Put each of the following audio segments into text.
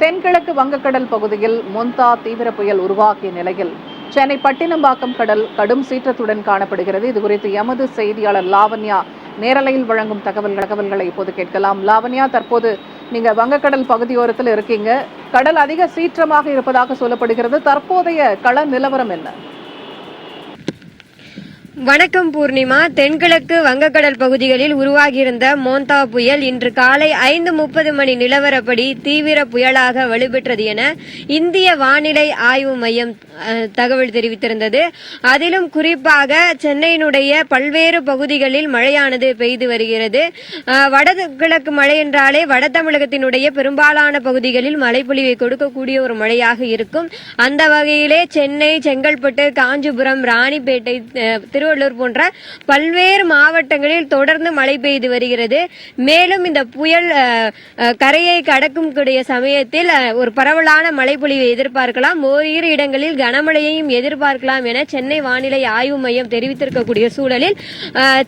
தென்கிழக்கு வங்கக்கடல் பகுதியில் மொந்தா தீவிர புயல் உருவாகிய நிலையில் சென்னை பட்டினம்பாக்கம் கடல் கடும் சீற்றத்துடன் காணப்படுகிறது. இது குறித்து எமது செய்தியாளர் லாவண்யா நேரலையில் வழங்கும் தகவல் தகவல்களை இப்போது கேட்கலாம். லாவண்யா தற்போது நீங்க வங்கக்கடல் பகுதியோரத்தில் இருக்கீங்க. கடல் அதிக சீற்றமாக இருப்பதாக சொல்லப்படுகிறது. தற்போதைய கள நிலவரம் என்ன? வணக்கம் பூர்ணிமா. தென்கிழக்கு வங்கக்கடல் பகுதிகளில் உருவாகியிருந்த மோந்தா புயல் இன்று காலை ஐந்து முப்பது மணி நிலவரப்படி தீவிர புயலாக வலுப்பெற்றது என இந்திய வானிலை ஆய்வு மையம் தகவல் தெரிவித்திருந்தது. அதிலும் குறிப்பாக சென்னையினுடைய பல்வேறு பகுதிகளில் மழையானது பெய்து வருகிறது. வடகிழக்கு மழை என்றாலே வட தமிழகத்தினுடைய பெரும்பாலான பகுதிகளில் மழைப்பொழிவை கொடுக்கக்கூடிய ஒரு மழையாக இருக்கும். அந்த வகையிலே சென்னை செங்கல்பட்டு காஞ்சிபுரம் ராணிப்பேட்டை திருவள்ளூர் போன்ற பல்வேறு மாவட்டங்களில் தொடர்ந்து மழை பெய்து வருகிறது. மேலும் இந்த புயல் கரையை கடக்கும் கூடிய சமயத்தில் ஒரு பரவலான மழைப்பொழிவை எதிர்பார்க்கலாம். ஓரிரு இடங்களில் கனமழையையும் எதிர்பார்க்கலாம் என சென்னை வானிலை ஆய்வு மையம் தெரிவித்திருக்கக்கூடிய சூழலில்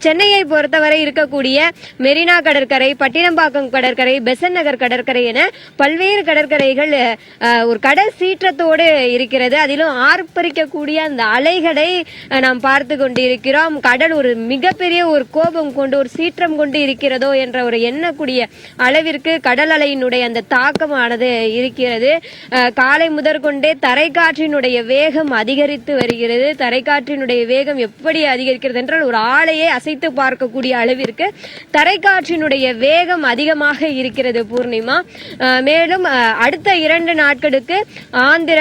சென்னையை பொறுத்தவரை இருக்கக்கூடிய மெரினா கடற்கரை பட்டினம்பாக்கம் கடற்கரை பெசன் நகர் கடற்கரை என பல்வேறு கடற்கரைகள் ஒரு கடல் சீற்றத்தோடு இருக்கிறது. அதிலும் ஆர்ப்பரிக்கக்கூடிய அந்த அலைகளை நாம் பார்த்து கொண்டிருக்கிறோம். கடல் ஒரு மிகப்பெரிய ஒரு கோபம் கொண்டு ஒரு சீற்றம் கொண்டு இருக்கிறதோ என்ற ஒரு எண்ணக்கூடிய அளவிற்கு கடல் அலையினுடைய அந்த தாக்கமானது இருக்கிறது. காலை முதற்கொண்டே தரைக்காற்றினுடைய வேகம் அதிகரித்து வருகிறது. தரைக்காற்றினுடைய வேகம் எப்படி அதிகரிக்கிறது என்றால் ஒரு ஆலையை அசைத்து பார்க்கக்கூடிய அளவிற்கு தரைக்காற்றினுடைய வேகம் அதிகமாக இருக்கிறது பூர்ணிமா. மேலும் அடுத்த இரண்டு நாட்களுக்கு ஆந்திர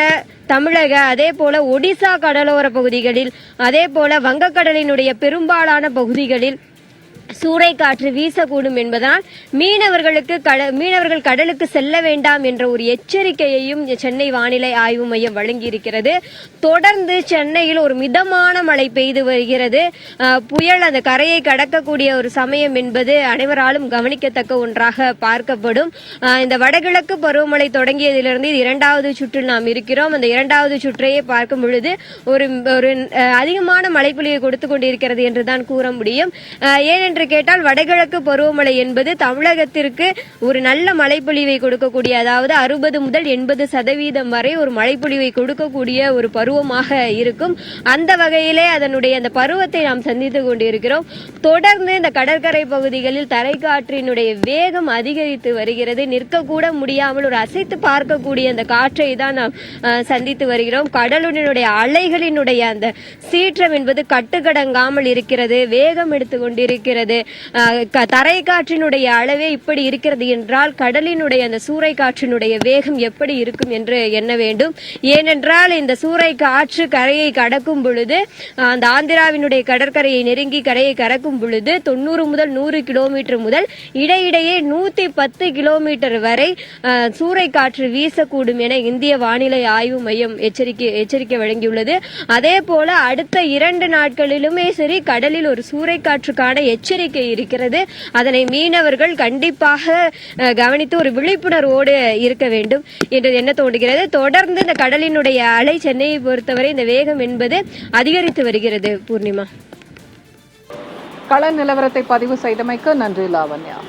தமிழக அதே போல ஒடிசா கடலோர பகுதிகளில் அதே போல வங்கக்கடலினுடைய பெரும்பாலான பகுதிகளில் சூறைக்காற்று வீசக்கூடும் என்பதால் மீனவர்களுக்கு கட மீனவர்கள் கடலுக்கு செல்ல வேண்டாம் என்ற ஒரு எச்சரிக்கையையும் சென்னை வானிலை ஆய்வு மையம் வழங்கியிருக்கிறது. தொடர்ந்து சென்னையில் ஒரு மிதமான மழை பெய்து வருகிறது. புயல் அந்த கரையை கடக்கக்கூடிய ஒரு சமயம் என்பது அனைவராலும் கவனிக்கத்தக்க ஒன்றாக பார்க்கப்படும். இந்த வடகிழக்கு பருவமழை தொடங்கியதிலிருந்து இது இரண்டாவது சுற்றில் நாம் இருக்கிறோம். அந்த இரண்டாவது சுற்றையே பார்க்கும் பொழுது ஒரு ஒரு அதிகமான அதிகமான பொழிவை கொடுத்து கொண்டிருக்கிறது என்றுதான் கூற முடியும். ஏனென்று என்று கேட்டால் வடகிழக்கு பருவமழை என்பது தமிழகத்திற்கு ஒரு நல்ல மழைப்பொழிவை கொடுக்கக்கூடிய அதாவது அறுபது முதல் எண்பது சதவீதம் வரை ஒரு மழைப்பொழிவை கொடுக்கக்கூடிய ஒரு பருவமாக இருக்கும். அந்த வகையிலே அதனுடைய அந்த பருவத்தை நாம் சந்தித்து கொண்டிருக்கிறோம். தொடர்ந்து இந்த கடற்கரை பகுதிகளில் தரைக்காற்றினுடைய வேகம் அதிகரித்து வருகிறது. நிற்கக்கூட முடியாமல் ஒரு அசைத்து பார்க்கக்கூடிய அந்த காற்றை தான் நாம் சந்தித்து வருகிறோம். கடலுடைய அலைகளினுடைய அந்த சீற்றம் என்பது கட்டுக்கடங்காமல் இருக்கிறது. வேகம் எடுத்து கொண்டிருக்கிறது. இருக்கிறது. தரை காற்றினுடைய அளவே இப்படி இருக்கிறது என்றால் கடலினுடைய அந்த சூறை காற்றினுடைய வேகம் எப்படி இருக்கும் என்று எண்ண வேண்டும். ஏனென்றால் இந்த சூறை காற்று கரையை கடக்கும் பொழுது அந்த ஆந்திராவினுடைய கடற்கரையை நெருங்கி கரையை கடக்கும் பொழுது தொண்ணூறு முதல் நூறு கிலோமீட்டர் முதல் இடையிடையே நூத்தி பத்து கிலோமீட்டர் வரை சூறை காற்று வீசக்கூடும் என இந்திய வானிலை ஆய்வு மையம் எச்சரிக்கை எச்சரிக்கை வழங்கியுள்ளது. அதே போல அடுத்த இரண்டு நாட்களிலுமே சரி கடலில் ஒரு சூறைக்காற்றுக்கான எச்சரிக்கை இருக்கிறது. அதனை மீனவர்கள் கண்டிப்பாக கவனித்து ஒரு விழிப்புணர்வோடு இருக்க வேண்டும் என்று என்ன தோன்றுகிறது. தொடர்ந்து இந்த கடலினுடைய அலை சென்னையை பொறுத்தவரை இந்த வேகம் என்பது அதிகரித்து வருகிறது. பூர்ணிமா. கள நிலவரத்தை பதிவு செய்தமைக்கு நன்றி லாவண்யா.